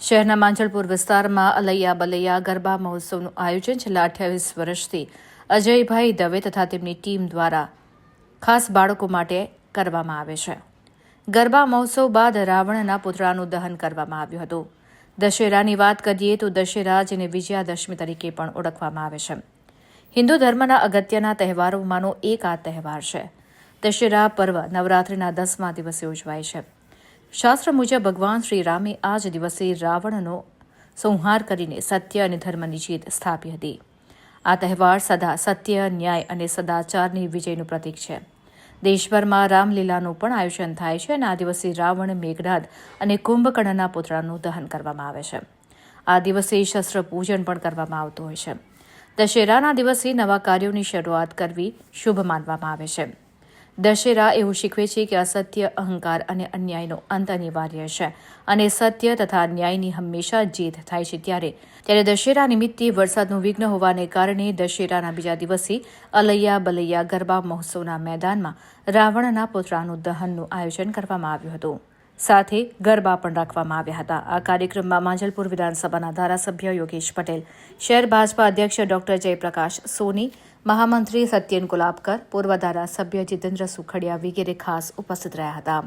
શહેરના માંજલપુર વિસ્તારમાં અલૈયા બલૈયા ગરબા મહોત્સવનું આયોજન છેલ્લા અઠ્યાવીસ વર્ષથી અજયભાઈ દવે તથા તેમની ટીમ દ્વારા ખાસ બાળકો માટે કરવામાં આવે છે. ગરબા મહોત્સવ બાદ રાવણના પુતળાનું દહન કરવામાં આવ્યું હતું. દશેરાની વાત કરીએ તો દશેરા જેને વિજયાદશમી તરીકે પણ ઓળખવામાં આવે છે. હિન્દુ ધર્મના અગત્યના તહેવારોમાંનો એક આ તહેવાર છે. દશેરા પર્વ નવરાત્રિના દસમા દિવસે ઉજવાય છે. શાસ્ત્ર મુજબ ભગવાન શ્રી રામે આ જ દિવસે રાવણનો સંહાર કરીને સત્ય અને ધર્મની જીત સ્થાપી હતી. આ તહેવાર સદા સત્ય, ન્યાય અને સદાચારની વિજયનું પ્રતીક છે. દેશભરમાં રામલીલાનું પણ આયોજન થાય છે અને આ દિવસે રાવણ મેઘનાદ અને કુંભકર્ણના પુતળાનું દહન કરવામાં આવે છે. આ દિવસે શસ્ત્ર પૂજન પણ કરવામાં આવતું હોય છે. દશેરાના દિવસે નવા કાર્યોની શરૂઆત કરવી શુભ માનવામાં આવે છે. દશેરા એવું શીખવે છે કે અસત્ય, અહંકાર અને અન્યાયનો અંત અનિવાર્ય છે. અને સત્ય તથા ન્યાયની હંમેશા જીત થાય છે ત્યારે. ત્યારે દશેરા નિમિત્તે વરસાદનું વિઘ્ન હોવાને કારણે દશેરાના બીજા દિવસે અલૈયા બલૈયા ગરબા મહોત્સવના મેદાનમાં રાવણના પુતળાનું દહનનું આયોજન કરવામાં આવ્યું હતું. સાથે ગરબા પણ રાખવામાં આવ્યા હતા. આ કાર્યક્રમમાં માંજલપુર વિધાનસભાના ધારાસભ્ય યોગેશ પટેલ, શહેર ભાજપા અધ્યક્ષ ડોક્ટર જયપ્રકાશ સોની, મહામંત્રી સત્યન ગુલાબકર પૂર્વ ધારાસભ્ય જીતેન્દ્ર સુખડિયા વગેરે ખાસ ઉપસ્થિત રહ્યા હતા.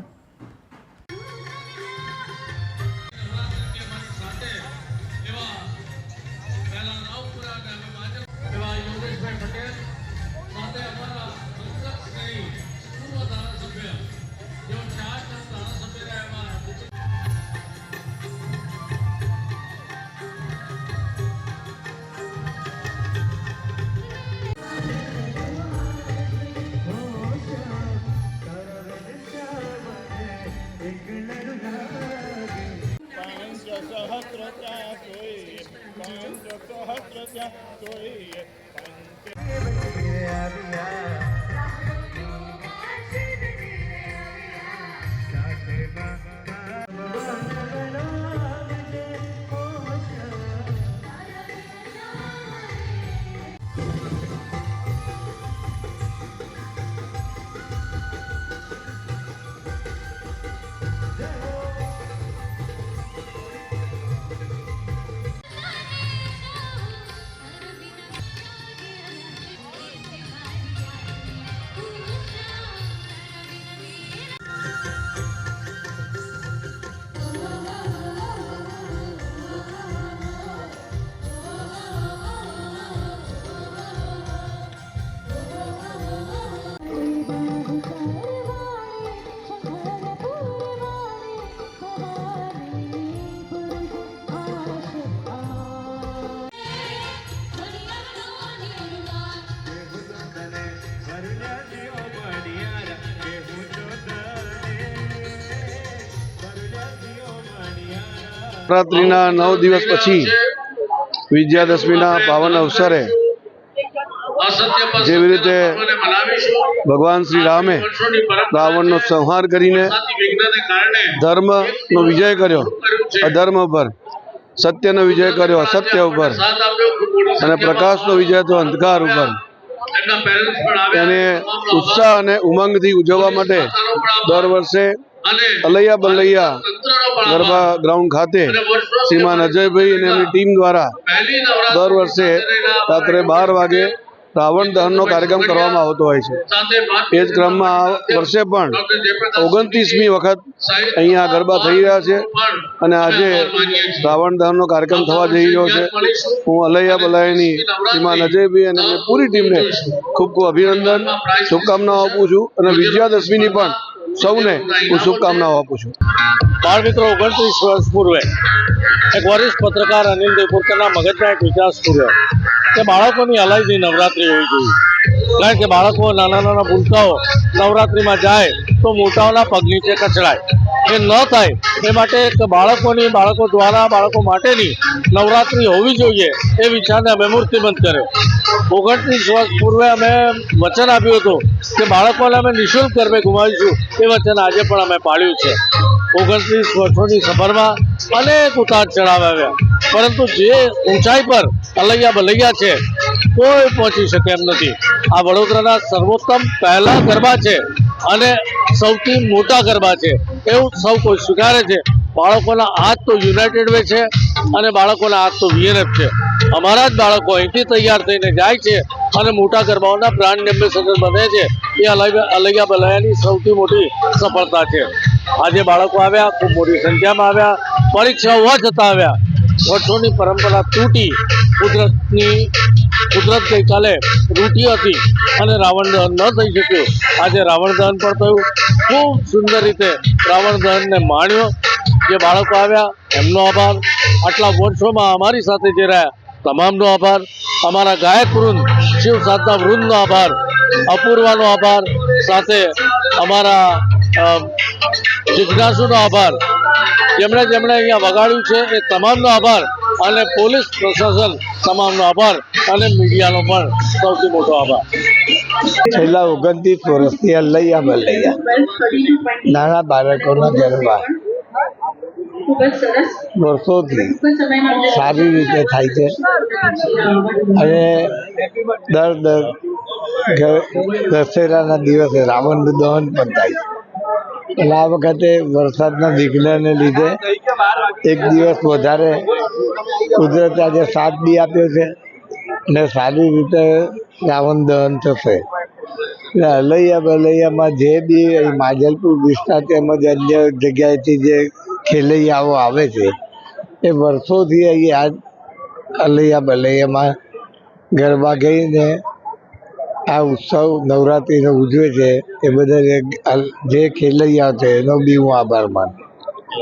સહસ્ર ત્યાં જોઈએ નવરાત્રિના નવ દિવસ પછી વિજયાદશમીના પાવન અવસરે જેવી રીતે. ભગવાન શ્રી રામે રાવણનો સંહાર કરીને ધર્મનો વિજય કર્યો, અધર્મ પર સત્યનો વિજય કર્યો, અસત્ય ઉપર, અને પ્રકાશનો વિજય થયો અંધકાર ઉપર. એને ઉત્સાહ અને ઉમંગથી ઉજવવા માટે. દર વર્ષે અલૈયા બલૈયા. ગરબા ગ્રાઉન્ડ ખાતે શ્રીમાન અજયભાઈ અને એમની ટીમ દ્વારા દર વર્ષે રાત્રે બાર વાગે રાવણ દહનનો કાર્યક્રમ કરવામાં આવતો હોય છે. એ જ ક્રમમાં આ વર્ષે પણ ઓગણત્રીસમી વખત અહીંયા ગરબા થઈ રહ્યા છે અને આજે રાવણ દહનનો કાર્યક્રમ થવા જઈ રહ્યો છે. હું અલૈયા બલાયની શ્રીમાન અજયભાઈ અને પૂરી ટીમને ખૂબ ખૂબ અભિનંદન શુભકામનાઓ આપું છું અને વિજયાદશમીની પણ સૌને હું શુભકામનાઓ આપું છું. બાળ મિત્રો, ઓગણત્રીસ વર્ષ પૂર્વે એક વરિષ્ઠ પત્રકાર અનિલ દેપુરકરના મગજમાં એક વિચાર સ્ફૂર્યો. કે બાળકોની અલાયદી નવરાત્રિ હોવી જોઈએ. કારણ કે બાળકો નાના નાના ભૂલકાઓ નવરાત્રિમાં જાય તો મોટાઓના પગ નીચે કચડાય. એ ન થાય એ માટે એક બાળકોની, બાળકો દ્વારા બાળકો માટેની નવરાત્રિ હોવી જોઈએ એ વિચારને અમે મૂર્તિબંધ કર્યો. ઓગણત્રીસ વર્ષ પૂર્વે અમે વચન આપ્યું હતું કે બાળકોને અમે નિઃશુલ્ક ગરબે ઘુમાવીશું એ વચન આજે પણ અમે પાળ્યું છે. ઓગણત્રીસ વર્ષોની સફરમાં અનેક ઉતાર ચડાવ આવ્યા. પરંતુ જે ઊંચાઈ પર અલૈયા બલૈયા છે, કોઈ પહોંચી શકે એમ નથી. આ વડોદરાના સર્વોત્તમ પહેલા ગરબા છે અને સૌથી મોટા ગરબા છે. એવું સૌ કોઈ સ્વીકારે છે. બાળકોના હાથ તો યુનાઇટેડ વે છે. અને બાળકોના તો વીએનએફ છે. અમારા જ બાળકો અહીંથી તૈયાર થઈને જાય છે અને મોટા ગરબાઓના બ્રાન્ડ એમ્બેસેડર બને છે. એ અલૈયા બલૈયાની સૌથી મોટી સફળતા છે. આજે બાળકો આવ્યા, ખૂબ મોટી સંખ્યામાં આવ્યા પરીક્ષા હોવા છતાં આવ્યા. વર્ષોની પરંપરા તૂટી કુદરતની, કુદરત ગઈકાલે રૂટી હતી અને રાવણ દહન ન થઈ શક્યું. આજે રાવણ દહન પણ થયું. ખૂબ સુંદર રીતે રાવણ દહનને માણ્યો. જે બાળકો આવ્યા, એમનો આભાર. આટલા વર્ષોમાં અમારી સાથે જે રહ્યા, તમામનો આભાર. અમારા ગાયક વૃંદ, શિવ સાધના વૃંદનો આભાર, અપૂર્વાનો આભાર. સાથે અમારા જિજ્ઞાસુનો આભાર. જેમણે જેમણે અહીંયા વગાડ્યું છે, એ તમામનો આભાર અને પોલીસ પ્રશાસન તમામનો આભાર અને મીડિયાનો પણ સૌથી મોટો આભાર. છેલ્લા ઓગણત્રીસ વર્ષથી લઈ અમે લઈ નાના બાળકોના ગરબા વર્ષોથી સારી રીતે થાય છે. અને દર દર દશેરાના દિવસે રાવણ દહન પણ થાય છે. અને આ વખતે વરસાદના વિઘ્નને લીધે એક દિવસ વધારે કુદરતે આજે સાથ બી આપ્યો છે અને સારી રીતે રાવણ દહન થશે. એટલે અલૈયા બલૈયામાં જે બી માજલપુર વિસ્તાર તેમજ અન્ય જગ્યાએથી જે ખેલૈયાઓ આવે છે. એ વર્ષોથી અહીં આ અલૈયા બલૈયામાં ગરબા ગઈને આ ઉત્સવ નવરાત્રિનો ઉજવે છે. એ બધા જે ખેલૈયા છે એનો બી હું આભાર માનું